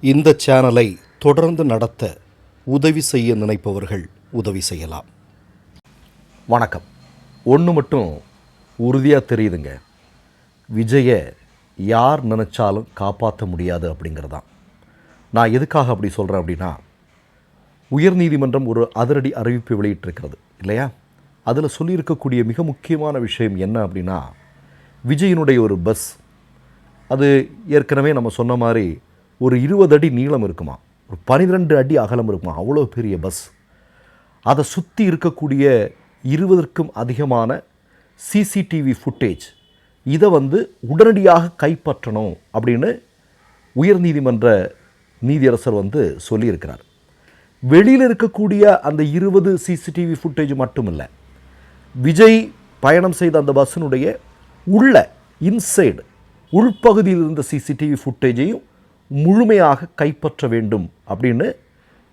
இந்த சேனலை தொடர்ந்து நடத்த உதவி செய்ய நினைப்பவர்கள் உதவி செய்யலாம். வணக்கம். ஒன்று மட்டும் உறுதியாக தெரியுதுங்க. விஜயை யார் நினச்சாலும் காப்பாற்ற முடியாது அப்படிங்கிறதான். நான் எதுக்காக அப்படி சொல்கிறேன் அப்படின்னா உயர்நீதிமன்றம் ஒரு அதிரடி அறிவிப்பு வெளியிட்டிருக்கிறது இல்லையா? அதில் சொல்லியிருக்கக்கூடிய மிக முக்கியமான விஷயம் என்ன அப்படின்னா விஜயினுடைய ஒரு பஸ் அது ஏற்கனவே நம்ம சொன்ன மாதிரி ஒரு இருபது அடி நீளம் இருக்குமா? ஒரு பன்னிரெண்டு அடி அகலம் இருக்குமா? அவ்வளோ பெரிய பஸ். அதை சுற்றி இருக்கக்கூடிய இருபதற்கும் அதிகமான சிசிடிவி ஃபுட்டேஜ் இதை வந்து உடனடியாக கைப்பற்றணும் அப்படின்னு உயர்நீதிமன்ற நீதியரசர் வந்து சொல்லியிருக்கிறார். வெளியில் இருக்கக்கூடிய அந்த இருபது சிசிடிவி ஃபுட்டேஜ் மட்டும் இல்லை விஜய் பயணம் செய்த அந்த பஸ்ஸினுடைய உள்ள இன்சைடு உள்பகுதியில் இருந்த சிசிடிவி ஃபுட்டேஜையும் முழுமையாக கைப்பற்ற வேண்டும் அப்படின்னு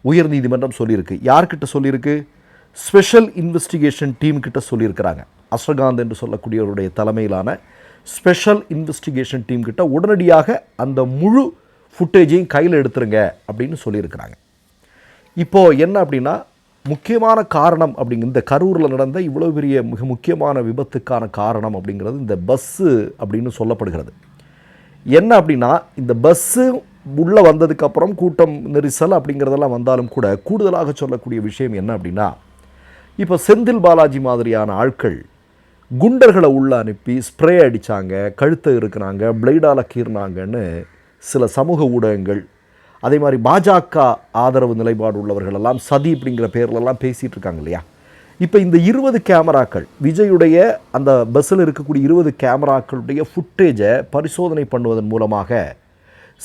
உயர்நீதிமன்றம் சொல்லியிருக்கு. யார்கிட்ட சொல்லியிருக்கு? ஸ்பெஷல் இன்வெஸ்டிகேஷன் டீம் கிட்ட சொல்லியிருக்கிறாங்க. அஸ்ரகாந்த் என்று சொல்லக்கூடியவருடைய தலைமையிலான ஸ்பெஷல் இன்வெஸ்டிகேஷன் டீம் கிட்ட உடனடியாக அந்த முழு ஃபுட்டேஜையும் கையில் எடுத்துருங்க அப்படின்னு சொல்லியிருக்கிறாங்க. இப்போது என்ன அப்படின்னா முக்கியமான காரணம் அப்படிங்க இந்த கரூரில் நடந்த இவ்வளோ பெரிய மிக முக்கியமான விபத்துக்கான காரணம் அப்படிங்கிறது இந்த பஸ்ஸு அப்படின்னு சொல்லப்படுகிறது. என்ன அப்படின்னா இந்த பஸ்ஸு உள்ளே வந்ததுக்கப்புறம் கூட்டம் நெரிசல் அப்படிங்கிறதெல்லாம் வந்தாலும் கூட கூடுதலாக சொல்லக்கூடிய விஷயம் என்ன அப்படின்னா இப்போ செந்தில் பாலாஜி மாதிரியான ஆட்கள் குண்டர்களை உள்ளே அனுப்பி ஸ்ப்ரே அடித்தாங்க கழுத்தை இருக்கிறாங்க பிளேடால் கீறினாங்கன்னு சில சமூக ஊடகங்கள் அதே மாதிரி பாஜக ஆதரவு நிலைப்பாடு உள்ளவர்கள் எல்லாம் சதி அப்படிங்கிற பேர்லெல்லாம் பேசிகிட்டு இருக்காங்க இல்லையா? இப்போ இந்த இருபது கேமராக்கள் விஜயுடைய அந்த பஸ்ஸில் இருக்கக்கூடிய இருபது கேமராக்களுடைய ஃபுட்டேஜை பரிசோதனை பண்ணுவதன் மூலமாக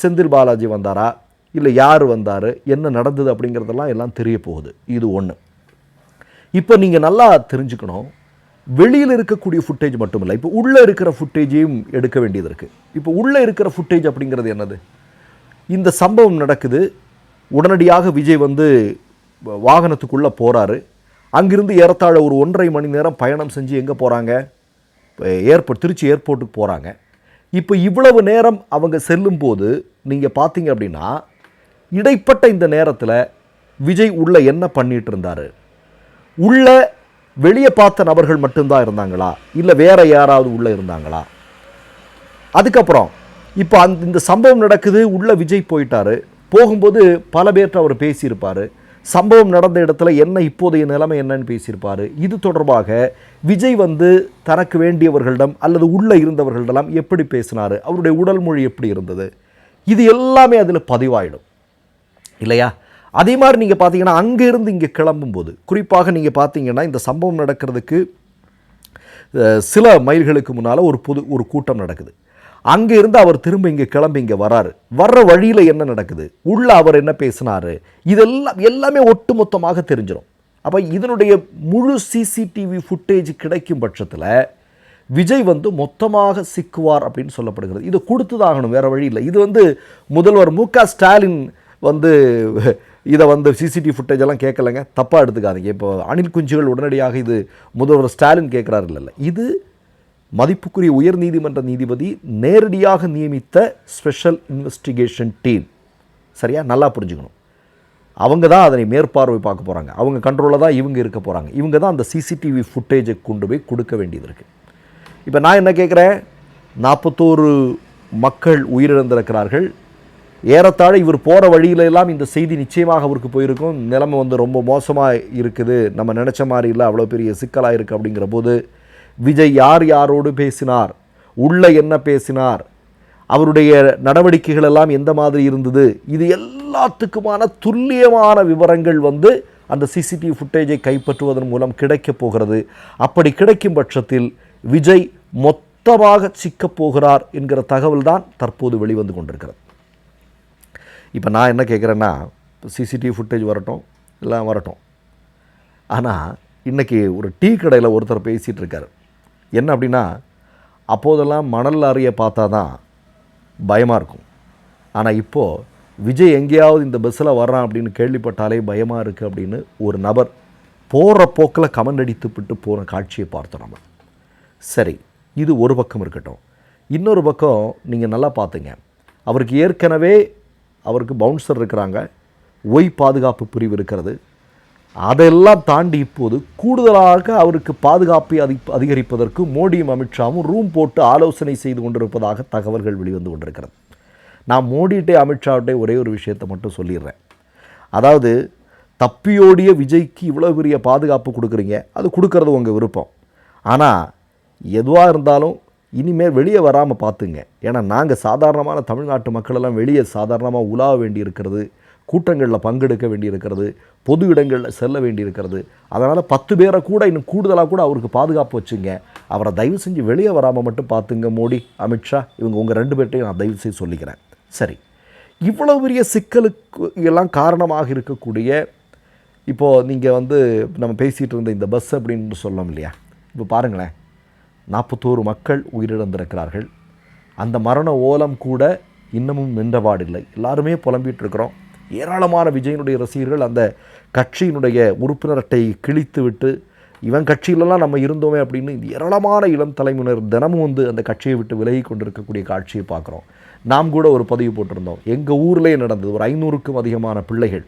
செந்தில் பாலாஜி வந்தாரா? இல்லை யார் வந்தார்? என்ன நடந்தது அப்படிங்கிறதெல்லாம் எல்லாம் தெரிய போகுது. இது ஒன்று இப்போ நீங்கள் நல்லா தெரிஞ்சுக்கணும். வெளியில் இருக்கக்கூடிய ஃபுட்டேஜ் மட்டும் இல்லை. இப்போ உள்ளே இருக்கிற ஃபுட்டேஜையும் எடுக்க வேண்டியது இருக்குது இப்போ உள்ளே இருக்கிற ஃபுட்டேஜ் அப்படிங்கிறது என்னது? இந்த சம்பவம் நடக்குது. உடனடியாக விஜய் வந்து வாகனத்துக்குள்ளே போகிறாரு அங்கிருந்து ஏறத்தாழ ஒரு ஒன்றரை மணி நேரம் பயணம் செஞ்சு எங்கே போகிறாங்க ஏர்போர்ட் திருச்சி ஏர்போர்ட்டுக்கு போகிறாங்க இப்போ இவ்வளவு நேரம் அவங்க செல்லும்போது நீங்கள் பார்த்தீங்க அப்படின்னா இடைப்பட்ட இந்த நேரத்தில் விஜய் உள்ளே என்ன பண்ணிகிட்டு இருந்தார்? உள்ளே வெளியே பார்த்த நபர்கள் மட்டும்தான் இருந்தாங்களா? இல்லை வேறு யாராவது உள்ளே இருந்தாங்களா? அதுக்கப்புறம் இப்போ அந்த இந்த சம்பவம் நடக்குது உள்ளே விஜய் போயிட்டாரு. போகும்போது பல பேர்கிட்ட அவர் பேசியிருப்பார். சம்பவம் நடந்த இடத்துல என்ன இப்போதைய நிலைமை என்னன்னு பேசியிருப்பார். இது தொடர்பாக விஜய் வந்து தனக்கு வேண்டியவர்களிடம் அல்லது உள்ளே இருந்தவர்களிடம் எப்படி பேசினார்? அவருடைய உடல் மொழி எப்படி இருந்தது? இது எல்லாமே அதில் பதிவாயிடும். இல்லையா? அதே மாதிரி நீங்கள் பார்த்தீங்கன்னா அங்கேருந்து இங்கே கிளம்பும்போது குறிப்பாக நீங்கள் பார்த்தீங்கன்னா இந்த சம்பவம் நடக்கிறதுக்கு சில மைல்களுக்கு முன்னால் ஒரு புது ஒரு கூட்டம் நடக்குது. அங்கே இருந்து அவர் திரும்ப இங்கே கிளம்பி இங்கே வராரு. வர்ற வழியில் என்ன நடக்குது? உள்ள அவர் என்ன பேசினாரு? இதெல்லாம் எல்லாமே ஒட்டுமொத்தமாக தெரிஞ்சிடும் அப்போ இதனுடைய முழு சிசிடிவி ஃபுட்டேஜ் கிடைக்கும் பட்சத்தில் விஜய் வந்து மொத்தமாக சிக்குவார் அப்படின்னு சொல்லப்படுகிறது. இது கொடுத்துதாகணும் வேறு வழி இல்லை. இது வந்து முதல்வர் மு க ஸ்டாலின் வந்து இதை வந்து சிசிடிவி ஃபுட்டேஜ் எல்லாம் கேட்கலங்க. தப்பாக எடுத்துக்காதீங்க. இப்போ அணில் குஞ்சுகள் உடனடியாக இது முதல்வர் ஸ்டாலின் கேட்குறாரு. இல்லைல்ல இது மதிப்புக்குரிய உயர் நீதிமன்ற நீதிபதி நேரடியாக நியமித்த ஸ்பெஷல் இன்வெஸ்டிகேஷன் டீம் சரியா? நல்லா புரிஞ்சுக்கணும். அவங்க தான் அதனை மேற்பார்வை பார்க்க போகிறாங்க அவங்க கண்ட்ரோலில் தான் இவங்க இருக்க போகிறாங்க இவங்க தான் அந்த சிசிடிவி ஃபுட்டேஜை கொண்டு போய் கொடுக்க வேண்டியது இருக்குது இப்போ நான் என்ன கேட்குறேன் நாற்பத்தோரு மக்கள் உயிரிழந்திருக்கிறார்கள். ஏறத்தாழ இவர் போகிற வழியில எல்லாம் இந்த செய்தி நிச்சயமாக அவருக்கு போயிருக்கும். நிலைமை வந்து ரொம்ப மோசமாக இருக்குது. நம்ம நினச்ச மாதிரி இல்லை. அவ்வளோ பெரிய சிக்கலாக இருக்குது அப்படிங்கிற போது விஜய் யார் யாரோடு பேசினார்? உள்ள என்ன பேசினார்? அவருடைய நடவடிக்கைகள் எல்லாம் எந்த மாதிரி இருந்தது? இது எல்லாத்துக்குமான துல்லியமான விவரங்கள் வந்து அந்த சிசிடிவி ஃபுட்டேஜை கைப்பற்றுவதன் மூலம் கிடைக்கப் போகிறது. அப்படி கிடைக்கும் பட்சத்தில் விஜய் மொத்தமாக சிக்கப் போகிறார் என்கிற தகவல் தான் தற்போது வெளிவந்து கொண்டிருக்கிறது. இப்போ நான் என்ன கேட்குறேன்னா சிசிடிவி ஃபுட்டேஜ் வரட்டும் எல்லாம் வரட்டும். ஆனால் இன்றைக்கி ஒரு டீ கடையில் ஒருத்தர் பேசிகிட்டு இருக்கார். என்ன அப்படின்னா அப்போதெல்லாம் மணல் லாரியை பார்த்தா தான் பயமாக இருக்கும். ஆனால் இப்போது விஜய் எங்கேயாவது இந்த பஸ்ஸில் வர்றான் அப்படின்னு கேள்விப்பட்டாலே பயமாக இருக்குது அப்படின்னு ஒரு நபர் போகிற போக்கில் கமெண்ட் அடித்துவிட்டு போன காட்சியை பார்த்தோம் நம்ம. சரி இது ஒரு பக்கம் இருக்கட்டும். இன்னொரு பக்கம் நீங்கள் நல்லா பார்த்துங்க அவருக்கு ஏற்கனவே அவருக்கு பவுன்சர் இருக்கிறாங்க. ஒய் பாதுகாப்பு பிரிவு இருக்கிறது. அதெல்லாம் தாண்டி இப்போது கூடுதலாக அவருக்கு பாதுகாப்பை அதி அதிகரிப்பதற்கு மோடியும் அமித்ஷாவும் ரூம் போட்டு ஆலோசனை செய்து கொண்டிருப்பதாக தகவல்கள் வெளிவந்து கொண்டிருக்கிறது. நான் மோடிகிட்டே அமித்ஷாவிட்டே ஒரே ஒரு விஷயத்தை மட்டும் சொல்லிடுறேன். அதாவது தப்பியோடிய விஜய்க்கு இவ்வளோ பெரிய பாதுகாப்பு கொடுக்குறீங்க அது கொடுக்கறது உங்கள் விருப்பம். ஆனால் எதுவாக இருந்தாலும் இனிமேல் வெளியே வராமல் பார்த்துங்க. ஏன்னா நாங்கள் சாதாரணமான தமிழ்நாட்டு மக்களெல்லாம் வெளியே சாதாரணமாக உலாவ வேண்டி இருக்கிறது கூட்டங்களில் பங்கெடுக்க வேண்டியிருக்கிறது பொது இடங்களில் செல்ல வேண்டியிருக்கிறது. அதனால் பத்து பேரை கூட இன்னும் கூடுதலாக கூட அவருக்கு பாதுகாப்பு வச்சுங்க. அவரை தயவு செஞ்சு வெளியே வராமல் மட்டும் பார்த்துங்க மோடி அமித்ஷா இவங்க உங்கள் ரெண்டு பேர்ட்டையும் நான் தயவு செய்து சொல்லிக்கிறேன். சரி. இவ்வளோ பெரிய சிக்கலுக்கு எல்லாம் காரணமாக இருக்கக்கூடிய இப்போது நீங்கள் வந்து நம்ம பேசிகிட்டு இருந்த இந்த பஸ் அப்படின்னு சொல்லோம் இல்லையா? இப்போ பாருங்களேன். நாற்பத்தோரு மக்கள் உயிரிழந்திருக்கிறார்கள். அந்த மரண ஓலம் கூட இன்னமும் நின்றபாடில்லை எல்லாருமே புலம்பிட்டு இருக்கிறோம். ஏராளமான விஜயனுடைய ரசிகர்கள் அந்த கட்சியினுடைய உறுப்பினர் அட்டை கிழித்து விட்டு இவன் கட்சியிலலாம் நம்ம இருந்தோமே அப்படின்னு ஏராளமான இளம் தலைமுனர் தினமும் வந்து அந்த கட்சியை விட்டு விலகி கொண்டிருக்கக்கூடிய காட்சியை பார்க்குறோம். நாம் கூட ஒரு பதிவு போட்டிருந்தோம். எங்கள் ஊர்லேயே நடந்தது. ஒரு ஐநூறுக்கும் அதிகமான பிள்ளைகள்.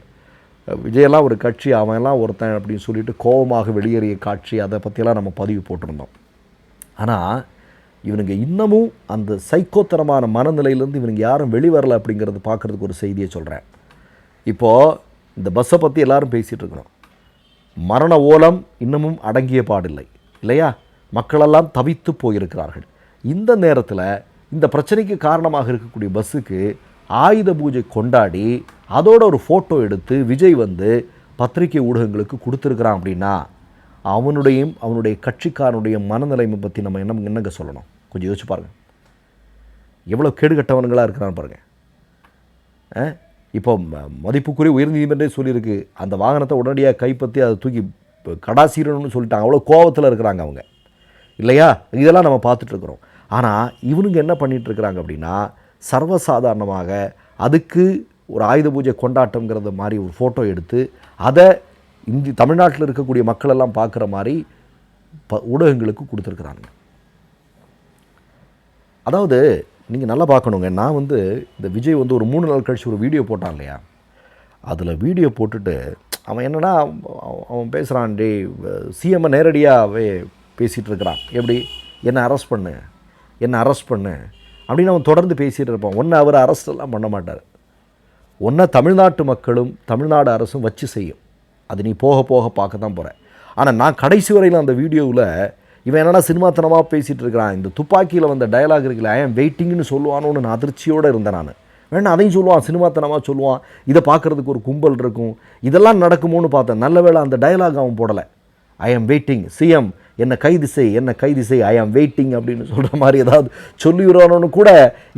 விஜயெல்லாம் ஒரு கட்சி அவன்லாம் ஒருத்தன் அப்படின்னு சொல்லிட்டு கோபமாக வெளியேறிய காட்சி அதை பற்றியெல்லாம் நம்ம பதிவு போட்டிருந்தோம். ஆனால் இவனுங்க இன்னமும் அந்த சைக்கோத்தனமான மனநிலையிலேருந்து இவனுங்க யாரும் வெளிவரலை அப்படிங்கிறது பார்க்குறதுக்கு ஒரு செய்தியை சொல்கிறேன் இப்போது இந்த பஸ்ஸை பற்றி எல்லாரும் பேசிகிட்டு இருக்கிறோம் மரண ஓலம் இன்னமும் அடங்கிய பாடில்லை இல்லையா? மக்களெல்லாம் தவித்து போயிருக்கிறார்கள். இந்த நேரத்தில் இந்த பிரச்சனைக்கு காரணமாக இருக்கக்கூடிய பஸ்ஸுக்கு ஆயுத பூஜை கொண்டாடி அதோட ஒரு ஃபோட்டோ எடுத்து விஜய் வந்து பத்திரிகை ஊடகங்களுக்கு கொடுத்துருக்குறான் அப்படின்னா அவனுடையும் அவனுடைய கட்சிக்காரனுடைய மனநிலைமை பற்றி நம்ம என்ன என்னங்க சொல்லணும்? கொஞ்சம் யோசிச்சு பாருங்கள் எவ்வளோ கேடுகட்டவனுங்களாக இருக்கிறான்னு பாருங்கள் ஆ? இப்போ ம- மதிப்புக்குரிய உயர்நீதிமன்றே சொல்லியிருக்கு. அந்த வாகனத்தை உடனடியாக கைப்பற்றி அதை தூக்கி கடாசீரணும்னு சொல்லிட்டாங்க. அவ்வளோ கோபத்தில் இருக்கிறாங்க அவங்க. இல்லையா? இதெல்லாம் நம்ம பார்த்துட்ருக்குறோம் ஆனால் இவனுங்க என்ன பண்ணிகிட்ருக்குறாங்க அப்படின்னா சர்வசாதாரணமாக அதுக்கு ஒரு ஆயுத பூஜை கொண்டாட்டங்கிறத மாதிரி ஒரு ஃபோட்டோ எடுத்து அதை இந்தி தமிழ்நாட்டில் இருக்கக்கூடிய மக்களெல்லாம் பார்க்குற மாதிரி ப ஊடகங்களுக்கு கொடுத்துருக்குறாங்க அதாவது நீங்கள் நல்லா பார்க்கணுங்க. நான் வந்து இந்த விஜய் வந்து ஒரு மூணு நாள் கழித்து ஒரு வீடியோ போட்டான் இல்லையா? அதில் வீடியோ போட்டுட்டு அவன் என்னென்னா அவன் அவன் பேசுகிறான் டே சிஎம்மை நேரடியாகவே பேசிகிட்டு இருக்கிறான். எப்படி? என்னை அரெஸ்ட் பண்ணு? என்னை அரெஸ்ட் பண்ணு? அப்படின்னு அவன் தொடர்ந்து பேசிகிட்டு இருப்பான். ஒன்று அவர் அரெஸ்டெல்லாம் பண்ண மாட்டார். ஒன்றை தமிழ்நாட்டு மக்களும் தமிழ்நாடு அரசும் வச்சு செய்யும். அது நீ போக போக பார்க்க தான் போகிற ஆனால் நான் கடைசி வரையில் அந்த வீடியோவில் இவன் என்னடா சினிமாத்தனமாக பேசிகிட்டு இருக்கிறான்? இந்த துப்பாக்கியில் வந்த டயலாக் இருக்குல்ல ஐ வெயிட்டிங்னு சொல்லுவானோன்னு நான் அதிர்ச்சியோடு இருந்தேன் நான். வேணா அதையும் சொல்லுவான் சினிமாத்தனமாக சொல்லுவான். இதை பார்க்குறதுக்கு ஒரு கும்பல் இருக்கும். இதெல்லாம் நடக்குமோன்னு பார்த்தேன். நல்ல வேளை அந்த டயலாக் அவன் போடலை. ஐ ஆம் வெயிட்டிங் சிஎம் என்னை கைது செய் என்னை கைது செய். ஐ ஆம் வெயிட்டிங் அப்படின்னு சொல்கிற மாதிரி ஏதாவது சொல்லிடுவானோன்னு கூட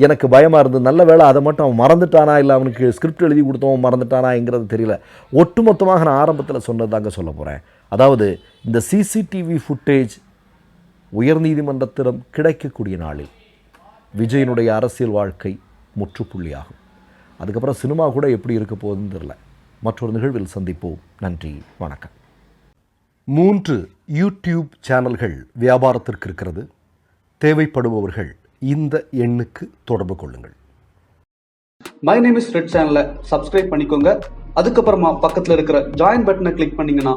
எனக்கு பயமாக இருந்தது. நல்ல வேளை அதை மட்டும் அவன் மறந்துட்டானா? இல்லை அவனுக்கு ஸ்கிரிப்ட் எழுதி கொடுத்தவன் மறந்துட்டானாங்கிறது தெரியல. ஒட்டுமொத்தமாக நான் ஆரம்பத்தில் சொன்னதாங்க சொல்ல போகிறேன் அதாவது இந்த சிசிடிவி ஃபுட்டேஜ் உயர்நீதிமன்றத்திடம் கிடைக்கக்கூடிய நாளில் விஜயனுடைய அரசியல் வாழ்க்கை முற்றுப்புள்ளியாகும். அதுக்கப்புறம் சினிமா கூட எப்படி இருக்க போகுதுன்னு தெரில மற்றொரு நிகழ்வில் சந்திப்போம். நன்றி. வணக்கம். மூன்று யூடியூப் சேனல்கள் வியாபாரத்திற்கு இருக்கிறது. தேவைப்படுபவர்கள் இந்த எண்ணுக்கு தொடர்பு கொள்ளுங்கள். மை நேம் இஸ் ரெட் சேனலை சப்ஸ்கிரைப் பண்ணிக்கோங்க. அதுக்கப்புறமா பக்கத்தில் இருக்கிற ஜாயின் பட்டனை கிளிக் பண்ணீங்கன்னா